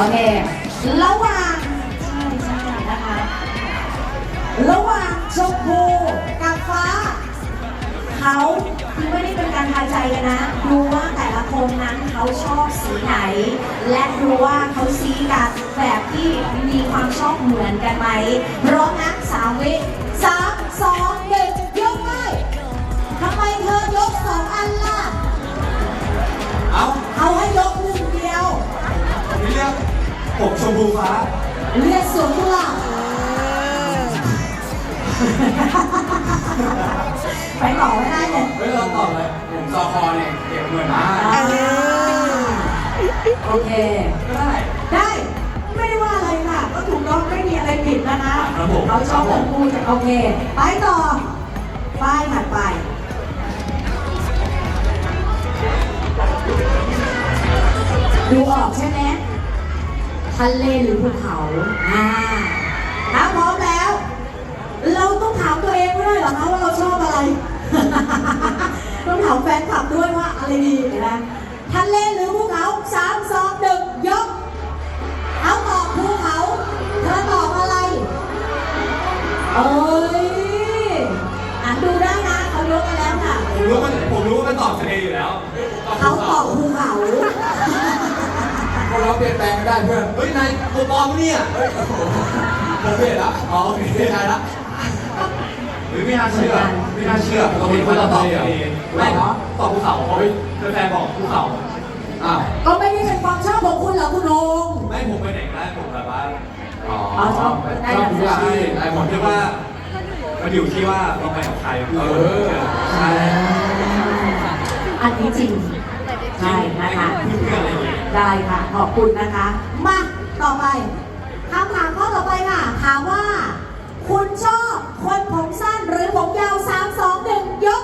โอเค ระหว่างใช่ใช่นะคะ ระหว่างชมพูกับฟ้า เขาคือไม่ได้เป็นการทายใจกันนะ ดูว่าแต่ละคนนั้นเขาชอบสีไหน และดูว่าเขาซีกันแบบที่มีความชอบเหมือนกันไหมร้อมนะสามวิสามสองหนึ่งยกไปทำไมเธอยกสองอันล่ะ ผมชมพูฟ้าเรียกสวนกุหลาบไปต่อไม่ได้เลยเฮ้ยเราตอบเลยผมซอคอเนี่ยเก็บเงินมาโอเค ก็ได้ ได้ ไม่ได้ว่าอะไรค่ะ ก็ถูกต้องไม่มีอะไรผิดแล้วนะครับผมเขาชอบทั้งคู่จะโอเค ไปต่อ ป้ายถัดไปดูออกใช่ไหม ทะเลหรือภูเขาอ่าถ้าพร้อมแล้ว เราต้องถามตัวเองด้วยเหรอคะว่าเราชอบอะไร ต้องถามแฟนคลับด้วยว่าอะไรดีนะทะเลหรือภูเขาสามสองหนึ่งยก เอาตอบภูเขาเธอตอบอะไรเอ้ยอ่านดูได้นะเขายกมาแล้วค่ะ ผมรู้ว่าผมรู้ว่ามันตอบทะเลอยู่แล้ว เขาตอบภูเขา คนเราเปลี่ยนแปลงไม่ได้เพื่อน เฮ้ยนายตัวปลอมปะเนี่ยเฮ้ยโอ้โหผมเปลี่ยนละอ๋อโอเคได้ละหรือไม่น่าเชื่อไม่น่าเชื่อเราเป็นคนตอบทะเลไม่เหรอตอบภูเขาเพราะแฟนบอกภูเขาอ้าวก็ไม่ได้เป็นความชอบของคุณเหรอคุณโองไม่ผมไปไหนได้ผมแบบว่าอ๋ออ๋อชอบได้แบบชอบใช่ได้ผมคิดว่ามันอยู่ที่ว่าเราไปกับใครเออใช่อันนี้จริง ใช่นะคะ เพื่อนๆอะไรอย่างเงี้ยได้ค่ะ ขอบคุณนะคะ มา ต่อไปคำถามข้อต่อไปค่ะ ถามว่า คุณชอบคนผมสั้นหรือผมยาวสามสองหนึ่งยก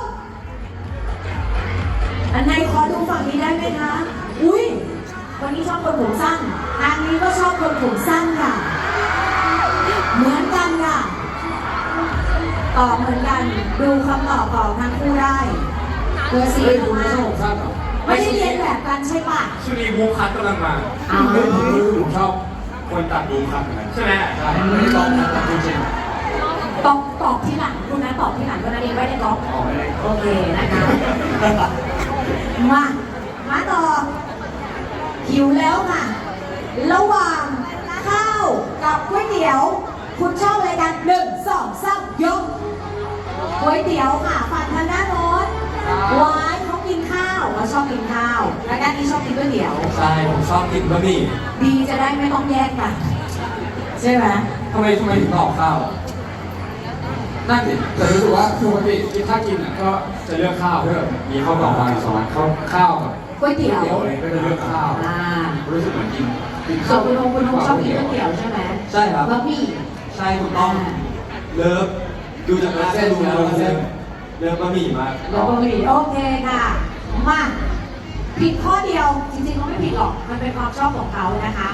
อันไหนขอดูฝั่งนี้ได้ไหมคะ อุ้ยวันนี้ชอบคนผมสั้นทางนี้ก็ชอบคนผมสั้นค่ะ เหมือนกันค่ะ ตอบเหมือนกัน ดูคำตอบของทั้งคู่ได้เบอร์สี่ถูกไหม ไม่ได้เรียนแบบกันใช่ปะช่วงนี้บูคัทกำลังมาอ้าวผมชอบคนตัดบูคัทเหมือนกันใช่ไหมใช่ไม่ได้ลองตัดจริงตอบตอบที่หลังคุณนะตอบที่หลังก็นั่นเองไม่ได้ตอบๆออกไม่ได้โอเคนะคะมามาต่อหิวแล้วค่ะ ระหว่างข้าวกับก๋วยเตี๋ยว คุณชอบอะไรกันหนึ่งสองสามยกก๋วยเตี๋ยวค่ะ วเขาชอบกินข้าวแล้วด้านนี้ชอบกินก๋วยเตี๋ยว ใช่ผมชอบกินบะหมี่ดีจะได้ไม่ต้องแยกกันใช่ไหมทำไมทำไมถึงตอบข้าวอะนั่นดิแต่รู้สึกว่าปกติที่ถ้ากินอะก็จะเลือกข้าวเพื่อมีข้าวกล่องมาสองอันข้าวข้าวกับก๋วยเตี๋ยวเตี๋ยวอะไรก็จะเลือกข้าวอ่ารู้สึกเหมือนกินกินส่วนคุณโอคุณโอชอบกินก๋วยเตี๋ยวใช่ไหมใช่ครับบะหมี่ใช่ถูกต้องเลิฟดูจากหน้าเส้นดูแล้วเส้นเลิฟบะหมี่มากแล้วบะหมี่โอเคค่ะ มาผิดข้อเดียวจริงๆเขาไม่ผิดหรอก มันเป็นความชอบของเขานะคะ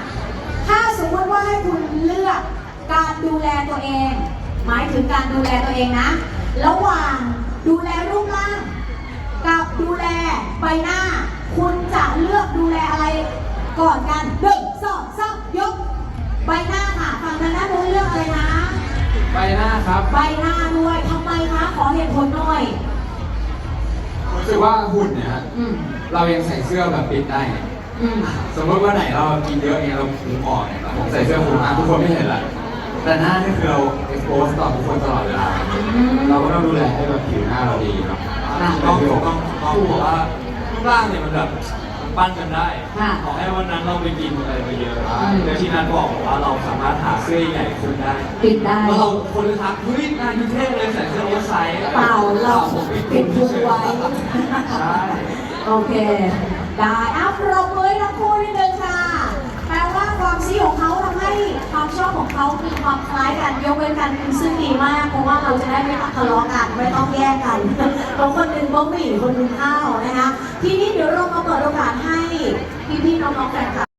ถ้าสมมติว่าให้คุณเลือกการดูแลตัวเอง หมายถึงการดูแลตัวเองนะ ระหว่างดูแลรูปร่าง กับดูแลใบหน้า คุณจะเลือกดูแลอะไรก่อนกันหนึ่งสองสามยก ใบหน้าค่ะฝั่งทางด้านโน้นเลือกอะไรนะ ใบหน้าครับ ใบหน้าด้วยทำไมคะขอเหตุผลหน่อย รู้สึกว่าหุ่นเนี่ยฮะอืมเรายังใส่เสื้อแบบปิดได้ไงอืมสมมติว่าไหนเรากินเยอะเองเราพุงออกเนี่ยผมใส่เสื้อคลุมอะทุกคนไม่เห็นละแต่หน้านี่คือเราเอ็กโพสต่อทุกคนตลอดเวลาเราก็ต้องดูแลให้แบบผิวหน้าเราดีเนาะต้องต้องต้องบอกว่ารูปร่างเนี่ยมันแบบ ปั้นกันได้ ค่ะขอให้วันนั้นเราไปกินอะไรไปเยอะแล้วที่นั้นบอกว่าเราสามารถหาเสื้อใหญ่ขึ้นได้ปิดได้แล้วเราคนเลยทักเฮ้ยนายดูเท่เลยใส่เสื้อโอเวอร์ไซส์เปล่าเราผมปิดพุงไว้ ใช่ โอเค ได้อัพปรบมือทั้งคู่นิดนึงค่ะ แปลว่าความซีของเขาทำให้ ความชอบของเขามีความคล้ายกันยกเว้นกันซึ่งดีมาก เพราะว่าเราจะได้ไม่ทะเลาะกันไม่ต้องแย่กันเพราะคนหนึ่งบ้องหมี่คนหนึ่งข้าวนะคะ ทีนี้เดี๋ยวเรามาเปิดโอกาสให้พี่ๆน้องๆแฟนคลับ